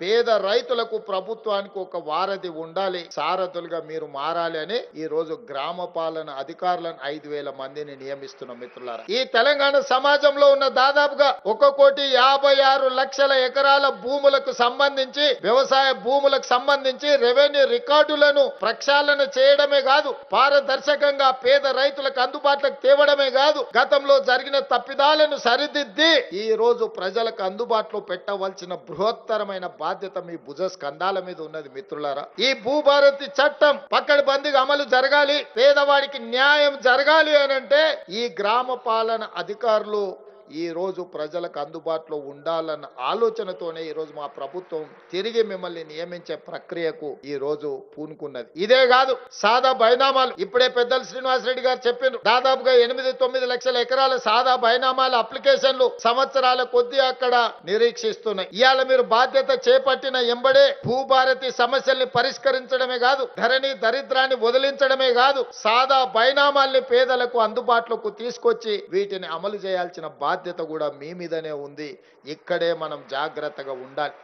పేద రైతులకు ప్రభుత్వానికి ఒక వారధి ఉండాలి సారథులుగా మీరు మారాలి అని ఈ రోజు గ్రామ పాలన అధికారులను ఐదు వేల మందిని నియమిస్తున్నాం మిత్రులారా. ఈ తెలంగాణ సమాజంలో ఉన్న దాదాపుగా ఒక కోటి యాభై ఆరు లక్షల ఎకరాల భూములకు సంబంధించి వ్యవసాయ భూములకు సంబంధించి రెవెన్యూ రికార్డులను ప్రక్షాళన చేయడమే కాదు పారదర్శకంగా పేద రైతులకు అందుబాటులోకి తేవడమే కాదు గతంలో జరిగిన తప్పిదాలను సరిదిద్ది ఈ రోజు ప్రజలకు అందుబాటులో పెట్టవలసిన బృహత్తరమైన బాధ్యత మీ భుజ స్కంధాల మీద ఉన్నది మిత్రులారా. ఈ భూభారతి చట్టం పక్కడి బందికి అమలు జరగాలి పేదవాడికి న్యాయం జరగాలి అని అంటే ఈ గ్రామ పాలన అధికారులు ఈ రోజు ప్రజలకు అందుబాటులో ఉండాలన్న ఆలోచనతోనే ఈ రోజు మా ప్రభుత్వం తిరిగి మిమ్మల్ని నియమించే ప్రక్రియకు ఈ రోజు పూనుకున్నది. ఇదే కాదు సాదా బైనామాలు. ఇప్పుడే పెద్దలు శ్రీనివాసరెడ్డి గారు చెప్పారు దాదాపుగా ఎనిమిది తొమ్మిది లక్షల ఎకరాల సాదా బైనామాల అప్లికేషన్లు సంవత్సరాల కొద్దీ అక్కడ నిరీక్షిస్తున్నాయి. ఇవాళ మీరు బాధ్యత చేపట్టిన ఎంబడే భూభారతి సమస్యల్ని పరిష్కరించడమే కాదు ధరణి దరిద్రాన్ని వదిలించడమే కాదు సాదా బైనామాల్ని పేదలకు అందుబాటులోకి తీసుకొచ్చి వీటిని అమలు చేయాల్సిన బాధ్యత బాధ్యత కూడా మీ మీదనే ఉంది. ఇక్కడే మనం జాగ్రత్తగా ఉండాలి.